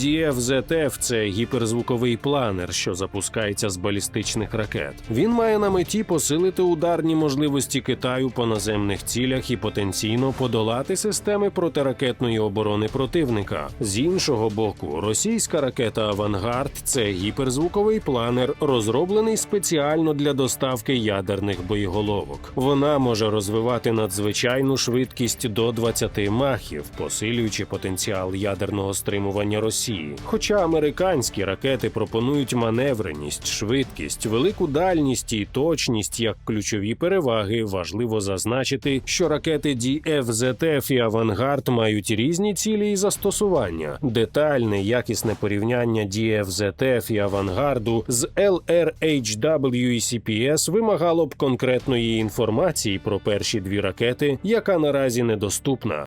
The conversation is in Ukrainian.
DFZF – це гіперзвуковий планер, що запускається з балістичних ракет. Він має на меті посилити ударні можливості Китаю по наземних цілях і потенційно подолати системи протиракетної оборони противника. З іншого боку, російська ракета Авангард це гіперзвуковий планер, розроблений спеціально для доставки ядерних боєголовок. Вона може розвивати надзвичайну швидкість до 20 махів, посилюючи потенціал ядерного стримування Росії. Хоча американські ракети пропонують маневреність, швидкість, велику дальність і точність як ключові переваги, важливо зазначити, що ракети DFZF і Авангард мають різні цілі і застосування. Детальне якісне порівняння DFZF і Авангарду з LRHW і CPS вимагало б конкретної інформації про перші дві ракети, яка наразі недоступна.